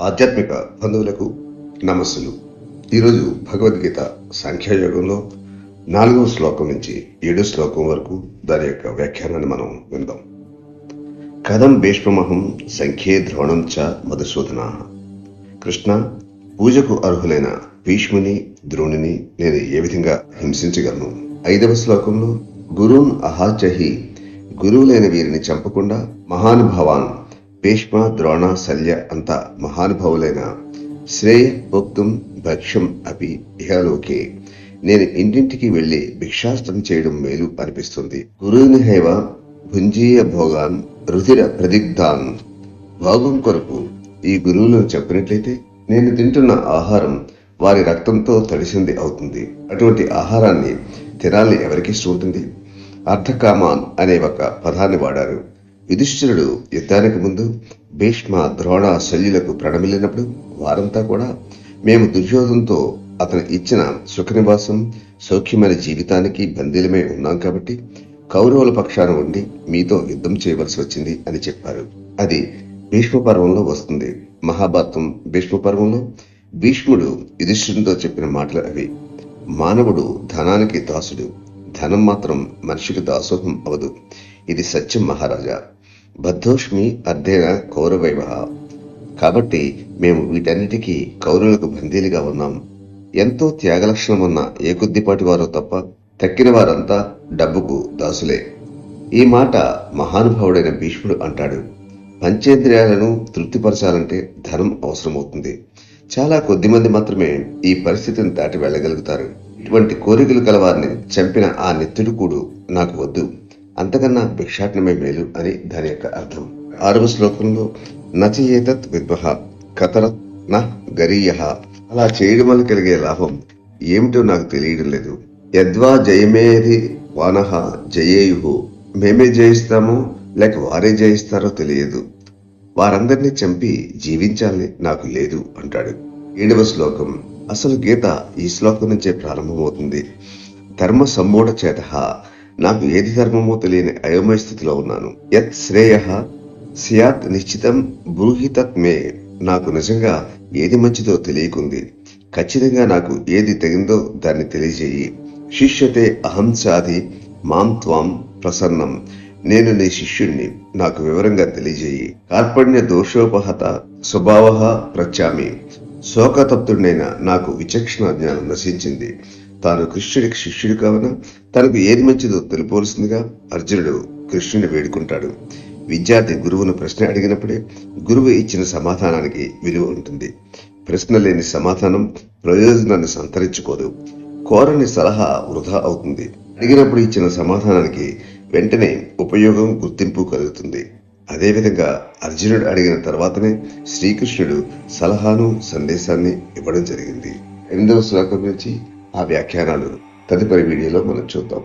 ఆధ్యాత్మిక బంధువులకు నమస్సులు. ఈరోజు భగవద్గీత సంఖ్యాయోగంలో నాలుగవ శ్లోకం నుంచి ఏడో శ్లోకం వరకు దాని యొక్క వ్యాఖ్యానాన్ని మనం విందాం. కథం భీష్మహం సంఖ్యే ద్రోణం చ మధుసూదన. కృష్ణ పూజకు అర్హులైన భీష్ముని ద్రోణుని నేను ఏ విధంగా హింసించగలను? ఐదవ శ్లోకంలో గురున్ అహాచహి గురువులైన వీరిని చంపకుండా మహానుభావాన్ భీష్మ ద్రోణ శల్య అంత మహానుభావులైన శ్రేయ భోక్తుం భక్ష్యం అపి ఇహలోకే. నేను ఇంటింటికి వెళ్ళి భిక్షాస్త్రం చేయడం మేలు అనిపిస్తుంది. గురువుని హైవ భుంజీయ భోగాన్ రుధిర ప్రదిగ్ధాన్. భోగం కొరకు ఈ గురువులను చెప్పినట్లయితే నేను తింటున్న ఆహారం వారి రక్తంతో తడిసింది అవుతుంది. అటువంటి ఆహారాన్ని తినాలి ఎవరికి ఇష్టం ఉంటుంది? అర్ధకామాన్ అనే ఒక పదాన్ని వాడారు. యుధిష్ఠిరుడు యుద్ధానికి ముందు భీష్మ ద్రోణ శల్యులకు ప్రణమిల్లినప్పుడు వారంతా కూడా మేము దుర్యోధంతో అతను ఇచ్చిన సుఖనివాసం సౌఖ్యమైన జీవితానికి బందీలమై ఉన్నాం కాబట్టి కౌరవుల పక్షాన ఉండి మీతో యుద్ధం చేయవలసి వచ్చింది అని చెప్పారు. అది భీష్మ పర్వంలో వస్తుంది. మహాభారతం భీష్మ పర్వంలో భీష్ముడు యుధిష్ఠుడితో చెప్పిన మాటలు అవి. మానవుడు ధనానికి దాసుడు ధనం మాత్రం మనిషికి దాసోహం అవదు. ఇది సత్యం మహారాజా. బద్ధోష్మి అర్ధేన కౌరవైవ కాబట్టి మేము వీటన్నిటికీ కౌరవులకు బందీలుగా ఉన్నాం. ఎంతో త్యాగలక్షణం ఉన్న ఏ కొద్దిపాటి వారో తప్ప తక్కిన వారంతా డబ్బుకు దాసులే. ఈ మాట మహానుభావుడైన భీష్ముడు అంటాడు. పంచేంద్రియాలను తృప్తిపరచాలంటే ధనం అవసరమవుతుంది. చాలా కొద్ది మంది మాత్రమే ఈ పరిస్థితిని దాటి వెళ్ళగలుగుతారు. ఇటువంటి కోరికలు కలవారిని చంపిన ఆ నెత్తుడుకూడు నాకు వద్దు. అంతకన్నా భిక్షాటనమే మేలు అని దాని యొక్క అర్థం. ఆరవ శ్లోకంలో నచయేతత్ విద్వహ కతరత్ న గరీయ అలా చేయడం వల్ల కలిగే లాభం ఏమిటో నాకు తెలియడం లేదు. యద్వా జయమేది వానహ జయేయు. మేమే జయిస్తామో లేక వారే జయిస్తారో తెలియదు. వారందరినీ చంపి జీవించాలని నాకు లేదు అంటాడు. ఏడవ శ్లోకం. అసలు గీత ఈ శ్లోకం నుంచే ప్రారంభమవుతుంది. ధర్మ సమ్మూఢ చేత నాకు ఏది ధర్మమో తెలియని అయోమయ స్థితిలో ఉన్నాను. యత్ శ్రేయ సియాత్ నిశ్చితం బ్రూహితత్ మే. నాకు నిజంగా ఏది మంచిదో తెలియకుంది. ఖచ్చితంగా నాకు ఏది తగిందో దాన్ని తెలియజేయి. శిష్యతే అహం సాధి మాం త్వాం ప్రసన్నం. నేను నీ శిష్యుణ్ణి నాకు వివరంగా తెలియజేయి. కార్పణ్య దోషోపహత స్వభావ ప్రచామి శోకతప్తుడైన నాకు విచక్షణ జ్ఞానం నశించింది. తాను కృష్ణుడికి శిష్యుడు కావున. తనకు ఏది మంచిదో తెలుపవలసిందిగా అర్జునుడు కృష్ణుని వేడుకుంటాడు. విద్యార్థి గురువును ప్రశ్న అడిగినప్పుడే గురువు ఇచ్చిన సమాధానానికి విలువ ఉంటుంది. ప్రశ్న లేని సమాధానం ప్రయోజనాన్ని సంతరించుకోదు. కోరని సలహా వృధా అవుతుంది. అడిగినప్పుడు ఇచ్చిన సమాధానానికి వెంటనే ఉపయోగం గుర్తింపు కలుగుతుంది. అదేవిధంగా అర్జునుడు అడిగిన తర్వాతనే శ్రీకృష్ణుడు సలహాను సందేశాన్ని ఇవ్వడం జరిగింది. ఎనిమిదవ శ్లోకం నుంచి ఆ వ్యాఖ్యానాలు తదుపరి వీడియోలో మనం చూద్దాం.